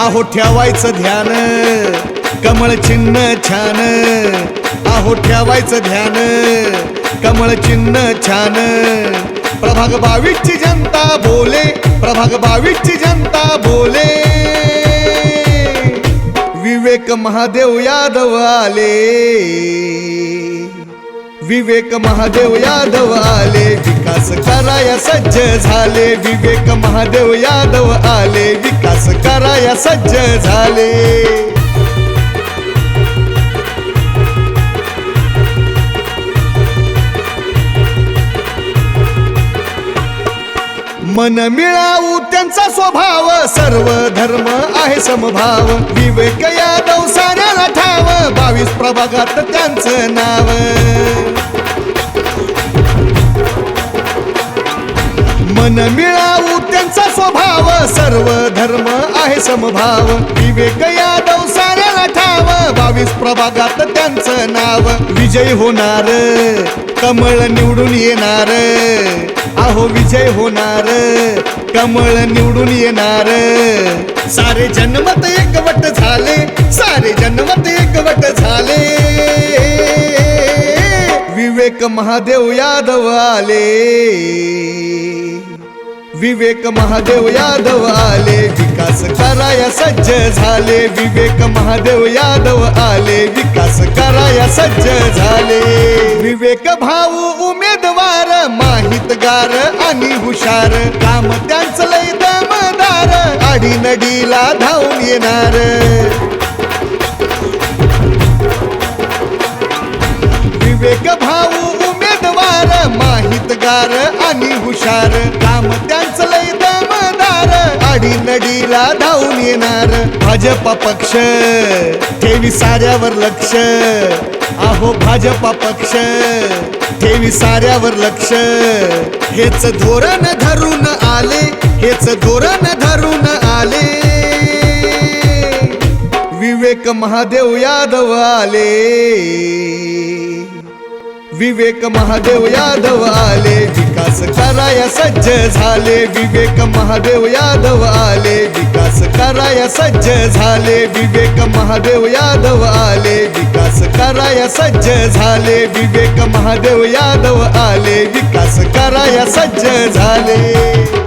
आहो ठेवायचं ध्यान कमळ चिन्ह छान. आहो ठेवायचं ध्यान कमळ चिन्ह छान. प्रभाग बावीसची जनता बोले प्रभाग बावीसची जनता बोले. विवेक महादेव यादव आले. विवेक महादेव यादव आले. विकास कराया सज्ज झाले. विवेक महादेव यादव आले. विकास कराया सज्ज झाले. मन मिळावू त्यांचा स्वभाव. सर्व धर्म आहे समभाव. विवेक यादव साऱ्याला बावीस प्रभागात त्यांचं नाव. मन मिळावू त्यांचा स्वभाव सर्व धर्म आहे समभाव. विवेक यादव साऱ्याला ठाव बावीस प्रभागात त्यांचं नाव. विजय होणार कमळ निवडून येणार. अहो विजय होणार. कमळ निवडून येणार. सारे जन्मत एकवट झाले सारे जन्मत एकवट झाले. विवेक महादेव यादव आले. विवेक महादेव यादव आले विकास कराया सज्ज झाले. विवेक महादेव यादव आले विकास कराया सज्ज झाले. विवेक भाऊ माहितगार आणि हुशार. काम त्यांचं लय दमदार. आडीनडीला धावून येणार. विवेक भाऊ उमेदवार माहितगार आणि हुशार. काम त्यांचं लय दमदार. आडीनडीला धावून येणार. भाजपा पक्ष ठेवी साऱ्यावर लक्ष. अहो भाजपा पक्ष. ठेवी साऱ्यावर लक्ष. हेच धोरण धरून आले. हेच धोरण धरून आले. विवेक महादेव यादव आले. विवेक महादेव यादव आले. विकास कराया सज्ज झाले. विवेक महादेव यादव आले. विकास कराया सज्ज झाले. विवेक महादेव यादव आले. विकास कराया सज्ज झाले. विवेक महादेव यादव आले. विकास कराया सज्ज झाले.